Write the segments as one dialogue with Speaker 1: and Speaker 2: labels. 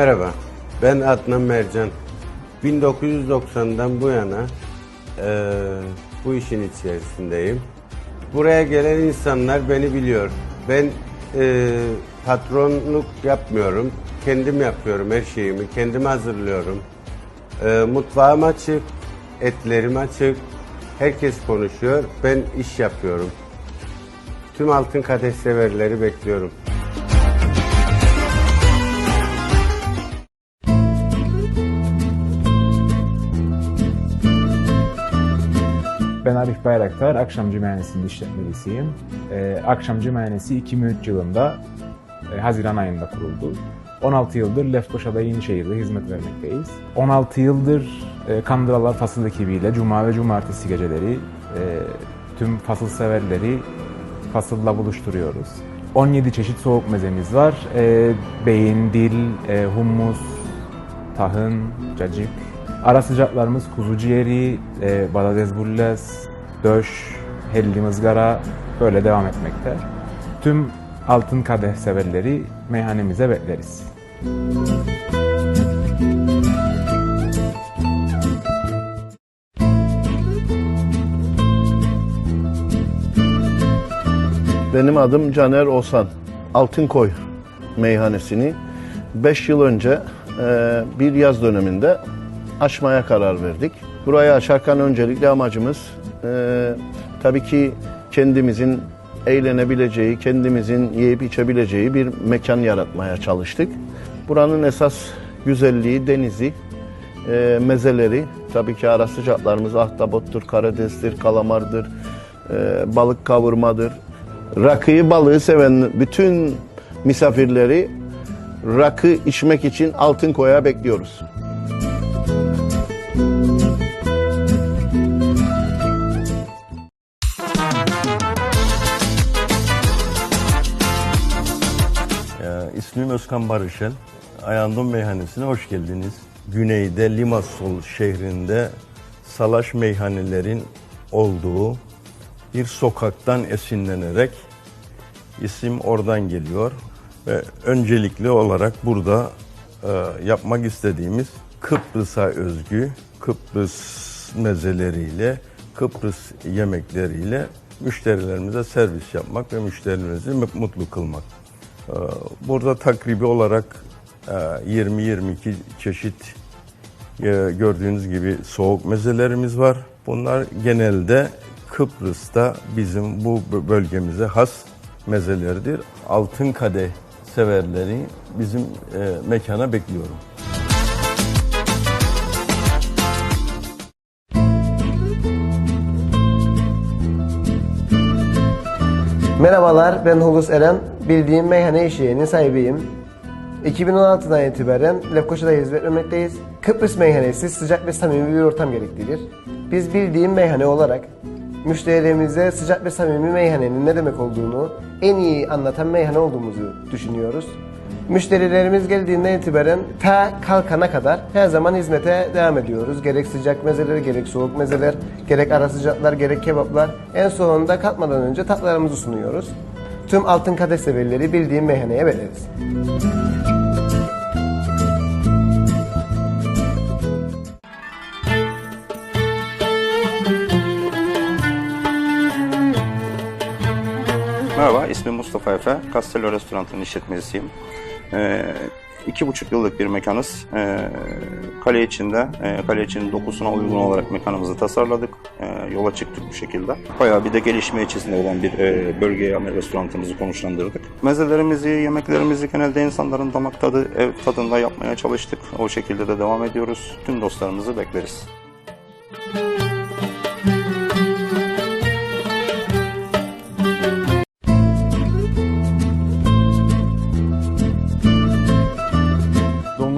Speaker 1: Merhaba, ben Adnan Mercan. 1990'dan bu yana eee, bu işin içerisindeyim. Buraya gelen insanlar beni biliyor. Ben eee, patronluk yapmıyorum. Kendim yapıyorum her şeyimi. Kendim hazırlıyorum. Eee, mutfağım açık, etlerim açık. Herkes konuşuyor. Ben iş yapıyorum. Tüm altın kadeh severleri bekliyorum.
Speaker 2: Arif Bayraktar, Akşamcı Mühendisliğinde işletmecisiyim. Ee, Akşamcı Mühendisi 2003 yılında e, Haziran ayında kuruldu. 16 yıldır Lefkoşa'da Yenişehir'de hizmet vermekteyiz. 16 yıldır e, Kandıralar Fasıl ekibiyle Cuma ve Cumartesi geceleri e, tüm fasıl severleri fasılla buluşturuyoruz. 17 çeşit soğuk mezemiz var. E, beyin, dil, e, hummus, tahın, cacık. Ara sıcaklarımız kuzu ciğeri, e, badades bulles, döş, hellim ızgara böyle devam etmekte. Tüm altın kadeh severleri meyhanemize bekleriz.
Speaker 3: Benim adım Caner Osan. Altınkoy meyhanesini 5 yıl önce e, bir yaz döneminde açmaya karar verdik. Burayı açarken öncelikle amacımız e, tabii ki kendimizin eğlenebileceği, kendimizin yiyip içebileceği bir mekan yaratmaya çalıştık. Buranın esas güzelliği denizi, e, mezeleri, tabii ki ara sıcaklarımız ahtapottur, karidestir, kalamardır, e, balık kavurmadır. Rakıyı, balığı seven bütün misafirleri rakı içmek için Altınkoy'a bekliyoruz.
Speaker 4: İsmim Özkan Barışel. Ayandon Meyhanesi'ne hoş geldiniz. Güneyde Limassol şehrinde salaş meyhanelerin olduğu bir sokaktan esinlenerek isim oradan geliyor. Ve öncelikli olarak burada e, yapmak istediğimiz Kıbrıs'a özgü Kıbrıs mezeleriyle, Kıbrıs yemekleriyle müşterilerimize servis yapmak ve müşterilerimizi mutlu kılmak. Ee, Burada takribi olarak e, 20-22 çeşit e, gördüğünüz gibi soğuk mezelerimiz var. Bunlar genelde Kıbrıs'ta bizim bu bölgemize has mezelerdir. Altın kadeh severleri bizim e, mekana bekliyorum.
Speaker 5: Merhabalar, ben Hulus Eren. Bildiğim meyhane işyerinin sahibiyim. 2016'dan itibaren Lefkoşa'da hizmet vermekteyiz. Kıbrıs meyhanesi sıcak ve samimi bir ortam gerektirir. Biz bildiğim meyhane olarak müşterilerimize sıcak ve samimi meyhanenin ne demek olduğunu en iyi anlatan meyhane olduğumuzu düşünüyoruz. Müşterilerimiz geldiğinden itibaren ta kalkana kadar her zaman hizmete devam ediyoruz. Gerek sıcak mezeler, gerek soğuk mezeler, gerek ara sıcaklar, gerek kebaplar. En sonunda kalkmadan önce tatlarımızı sunuyoruz. Tüm altın kadeh severleri bildiğim meyhaneye bekleriz.
Speaker 6: Merhaba, ismim Mustafa Efe. Castello Restoran'ın işletmecisiyim. Ee, iki buçuk yıllık bir mekanız. Ee, kale içinde, e, kale içinin dokusuna uygun olarak mekanımızı tasarladık. Ee, yola çıktık bu şekilde. Bayağı bir de gelişme içerisinde olan bir e, bölgeye yani restoranımızı konuşlandırdık. Mezelerimizi, yemeklerimizi genelde insanların damak tadı, ev tadında yapmaya çalıştık. O şekilde de devam ediyoruz. Tüm dostlarımızı bekleriz.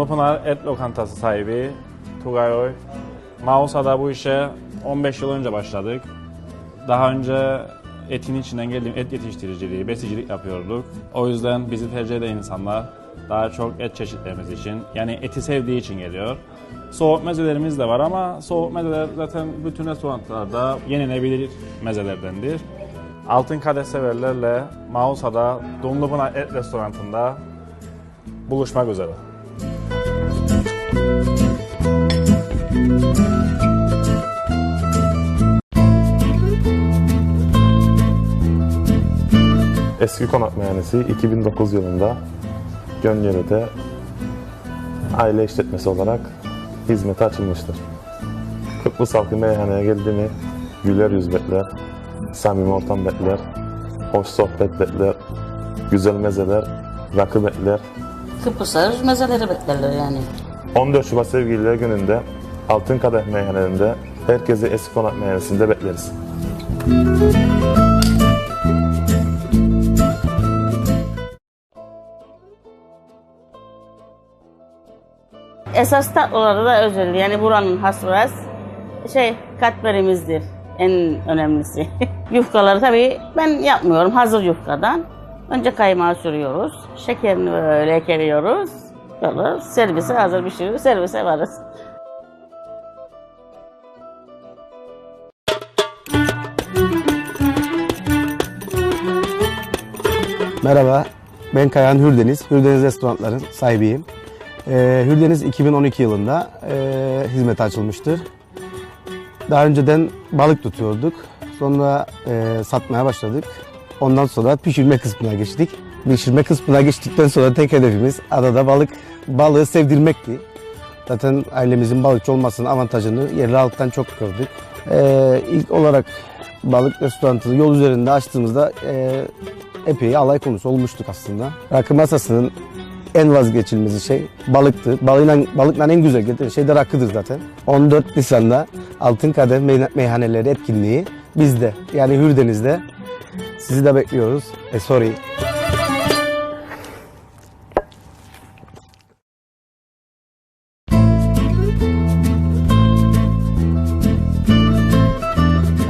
Speaker 7: Dumlupınar Et Lokantası sahibi Tugay Oy. Mausa'da bu işe 15 yıl önce başladık. Daha önce etin içinden geldiğim et yetiştiriciliği, besicilik yapıyorduk. O yüzden bizi tercih eden insanlar daha çok et çeşitlerimiz için, yani eti sevdiği için geliyor. Soğuk mezelerimiz de var ama soğuk mezeler zaten bütün restoranlarda yenilebilir mezelerdendir. Altın Kadeh severlerle Mausa'da Dumlupınar Et Restoranı'nda buluşmak üzere.
Speaker 8: Eski Konak Meyhanesi 2009 yılında Gönyeli'de aile işletmesi olarak hizmete açılmıştır. Kıbrıs halkı meyhaneye geldi mi güler yüz bekler, samimi ortam bekler, hoş sohbet bekler, güzel mezeler, rakı bekler.
Speaker 9: Kıbrıs'a mezeleri beklerler yani.
Speaker 8: 14 Şubat Sevgililer Günü'nde Altın Kadeh Meyhanelerinde herkesi Eski Konak Meyhanesi'nde bekleriz.
Speaker 9: Esas tatlıları da özel. Yani buranın has şey katmerimizdir en önemlisi. Yufkaları tabii ben yapmıyorum hazır yufkadan. Önce kaymağı sürüyoruz. Şekerini böyle ekeliyoruz. Böyle servise hazır pişiriyoruz. Servise varız.
Speaker 10: Merhaba, ben Kayan Hürdeniz. Hürdeniz Restoranların sahibiyim. Ee, Hürdeniz 2012 yılında e, hizmete açılmıştır. Daha önceden balık tutuyorduk. Sonra e, satmaya başladık. Ondan sonra pişirme kısmına geçtik. Pişirme kısmına geçtikten sonra tek hedefimiz adada balık balığı sevdirmekti. Zaten ailemizin balıkçı olmasının avantajını yerli halktan çok gördük. Ee, ilk olarak balık restoranını yol üzerinde açtığımızda e, epey alay konusu olmuştuk aslında. Rakı masasının en vazgeçilmezi şey balıktı. Balığıyla, balıkla en güzel şey de rakıdır zaten. 14 Nisan'da Altın Kadeh Meyha- Meyhaneleri etkinliği bizde yani Hürdeniz'de. Sizi de bekliyoruz. E sorry.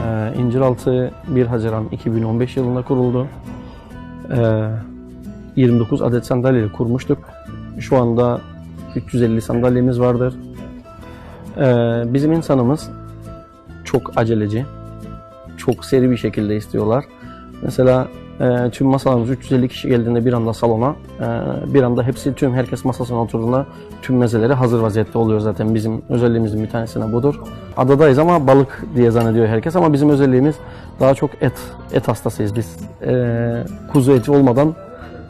Speaker 11: Ee, İnciraltı 1 Haziran 2015 yılında kuruldu. Ee, 29 adet sandalye kurmuştuk. Şu anda 350 sandalyemiz vardır. Ee, bizim insanımız çok aceleci, çok seri bir şekilde istiyorlar. Mesela e, tüm masalarımız 350 kişi geldiğinde bir anda salona, e, bir anda hepsi tüm herkes masasına oturduğunda tüm mezeleri hazır vaziyette oluyor zaten. Bizim özelliğimizin bir tanesi de budur. Adadayız ama balık diye zannediyor herkes ama bizim özelliğimiz daha çok et, et hastasıyız biz. E, kuzu eti olmadan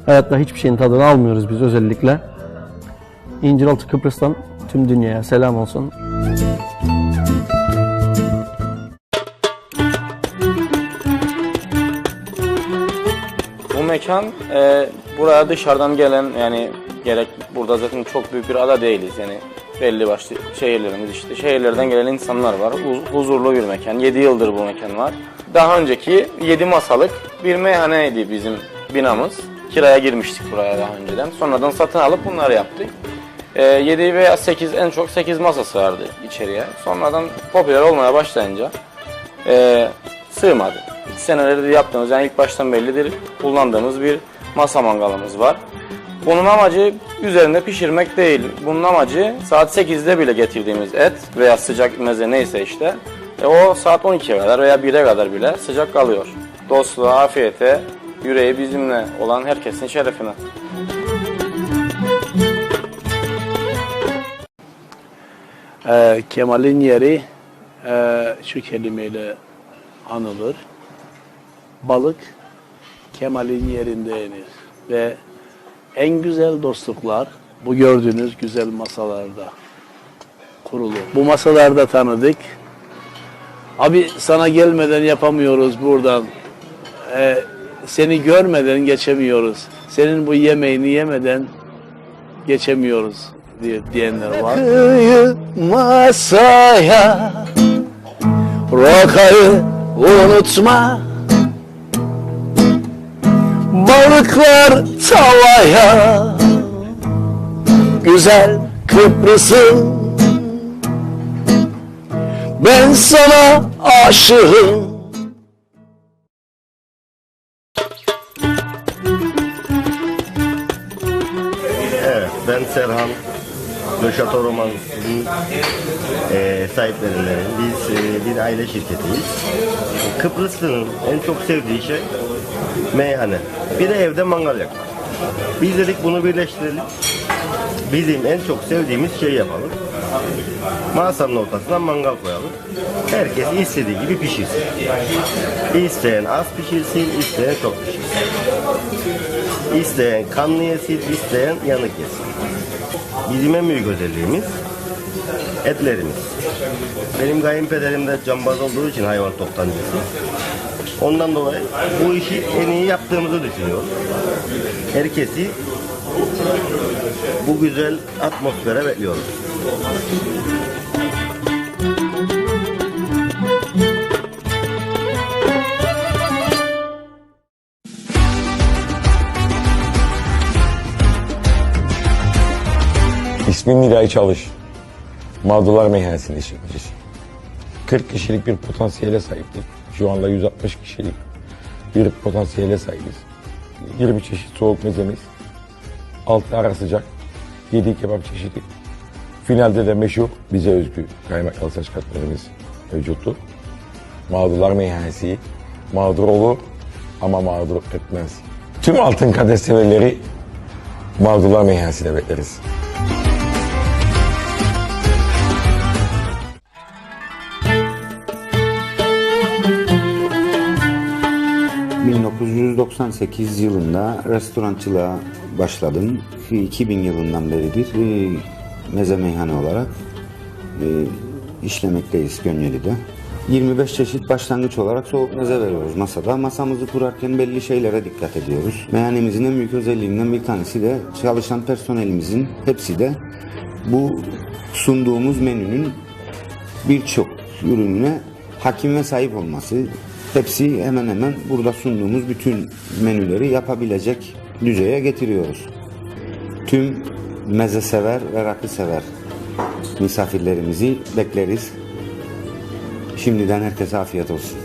Speaker 11: hayatta hiçbir şeyin tadını almıyoruz biz özellikle. İnciraltı Kıbrıs'tan tüm dünyaya selam olsun.
Speaker 7: Bu mekan e, buraya dışarıdan gelen yani gerek burada zaten çok büyük bir ada değiliz yani belli başlı şehirlerimiz işte şehirlerden gelen insanlar var. Huz- Huzurlu bir mekan. 7 yıldır bu mekan var. Daha önceki 7 masalık bir meyhaneydi bizim binamız. Kiraya girmiştik buraya daha önceden. Sonradan satın alıp bunları yaptık. E, 7 veya 8 en çok 8 masası vardı içeriye. Sonradan popüler olmaya başlayınca e, sığmadı. İki senelerdir yaptığımız yani ilk baştan bellidir kullandığımız bir masa mangalımız var. Bunun amacı üzerinde pişirmek değil. Bunun amacı saat 8'de bile getirdiğimiz et veya sıcak meze neyse işte e, o saat 12'ye kadar veya 1'e kadar bile sıcak kalıyor. Dostluğa, afiyete, yüreği bizimle olan herkesin şerefine.
Speaker 12: Ee, Kemal'in yeri e, şu kelimeyle anılır. Balık Kemal'in yerinde yenir. Ve en güzel dostluklar bu gördüğünüz güzel masalarda kurulur. Bu masalarda tanıdık. Abi sana gelmeden yapamıyoruz buradan. Ee, seni görmeden geçemiyoruz. Senin bu yemeğini yemeden geçemiyoruz diye diyenler var.
Speaker 3: Rakıyı masaya Rokayı unutma Balıklar tavaya Güzel Kıbrıs'ım Ben sana aşığım
Speaker 4: Evet, ben Serhan. Chateau Romance'ın eee sahiplerinden. Biz eee, bir aile şirketiyiz. Kıbrıslı'nın en çok sevdiği şey meyhane. Bir de evde mangal yakmak. Biz dedik bunu birleştirelim. Bizim en çok sevdiğimiz şeyi yapalım. Masanın ortasına mangal koyalım. Herkes istediği gibi pişirsin. İsteyen az pişirsin, isteyen çok pişirsin. İsteyen kanlı yesin, isteyen yanık yesin. Bizim en büyük özelliğimiz etlerimiz. Benim kayınpederim de cambaz olduğu için hayvan toptancısı. Ondan dolayı bu işi en iyi yaptığımızı düşünüyorum. Herkesi bu güzel atmosfere bekliyoruz.
Speaker 13: İsmim Miray Çalış. Mağdurlar Meyhanesi'nde işletmecisi. 40 kişilik bir potansiyele sahiptik. Şu anda 160 kişilik bir potansiyele sahibiz. 20 çeşit soğuk mezemiz. 6 ara sıcak. 7 kebap çeşidi. Finalde de meşhur bize özgü kaymaklı saç katmerimiz mevcuttu. Mağdurlar Meyhanesi mağdur olur ama mağdur etmez. Tüm altın kadeh severleri Mağdurlar Meyhanesi'ne bekleriz.
Speaker 14: ...1998 yılında restorançılığa başladım. 2000 yılından beridir e, meze meyhane olarak e, işlemekteyiz Gönyeli'de. 25 çeşit başlangıç olarak soğuk meze veriyoruz masada. Masamızı kurarken belli şeylere dikkat ediyoruz. Meyhanemizin en büyük özelliğinden bir tanesi de çalışan personelimizin hepsi de bu sunduğumuz menünün birçok ürününe hakim ve sahip olması. Hepsi hemen hemen burada sunduğumuz bütün menüleri yapabilecek düzeye getiriyoruz. Tüm meze sever ve rakı sever misafirlerimizi bekleriz. Şimdiden herkese afiyet olsun.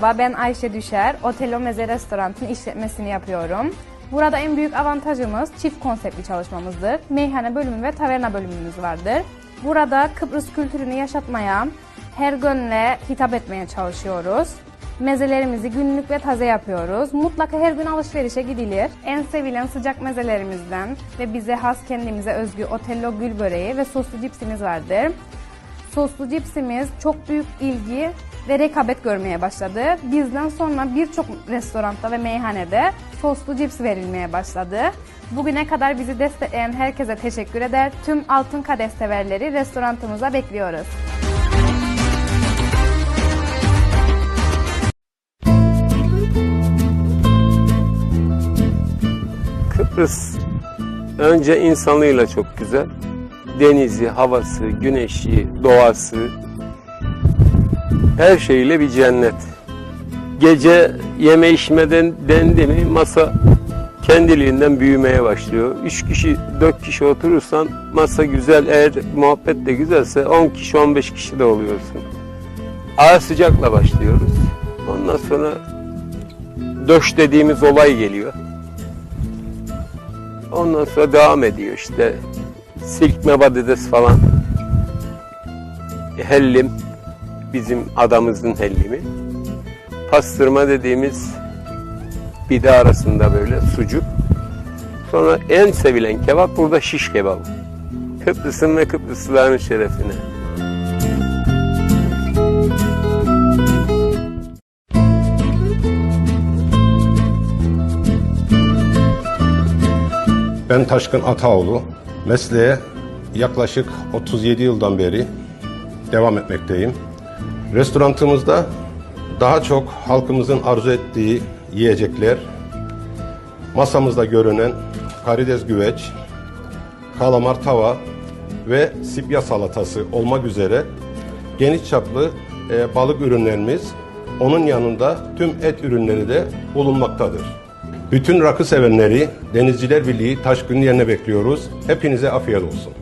Speaker 15: Merhaba ben Ayşe Düşer. Otelo Meze Restorant'ın işletmesini yapıyorum. Burada en büyük avantajımız çift konseptli çalışmamızdır. Meyhane bölümü ve taverna bölümümüz vardır. Burada Kıbrıs kültürünü yaşatmaya, her gönle hitap etmeye çalışıyoruz. Mezelerimizi günlük ve taze yapıyoruz. Mutlaka her gün alışverişe gidilir. En sevilen sıcak mezelerimizden ve bize has kendimize özgü Otello gül böreği ve soslu cipsimiz vardır. Soslu cipsimiz çok büyük ilgi ve rekabet görmeye başladı. Bizden sonra birçok restoranda ve meyhanede soslu cips verilmeye başladı. Bugüne kadar bizi destekleyen herkese teşekkür eder. Tüm altın kadeh severleri restoranımıza bekliyoruz.
Speaker 16: Kıbrıs önce insanıyla çok güzel. Denizi, havası, güneşi, doğası her şeyle bir cennet. Gece yeme içmeden dendi mi masa kendiliğinden büyümeye başlıyor. Üç kişi, dört kişi oturursan masa güzel, eğer muhabbet de güzelse 10 kişi, 15 kişi de oluyorsun. Ara sıcakla başlıyoruz. Ondan sonra döş dediğimiz olay geliyor. Ondan sonra devam ediyor işte. Silkme patates falan. Hellim. Bizim adamızın hellimi. Pastırma dediğimiz pide arasında böyle sucuk. Sonra en sevilen kebap burada şiş kebabı. Kıbrıs'ın ve Kıbrıslıların şerefine.
Speaker 17: Ben Taşkın Ataoğlu. Mesleğe yaklaşık 37 yıldan beri devam etmekteyim. Restorantımızda daha çok halkımızın arzu ettiği yiyecekler, masamızda görünen karides güveç, kalamar tava ve sipya salatası olmak üzere geniş çaplı e, balık ürünlerimiz, onun yanında tüm et ürünleri de bulunmaktadır. Bütün rakı sevenleri Denizciler Birliği Taşkın yerine bekliyoruz. Hepinize afiyet olsun.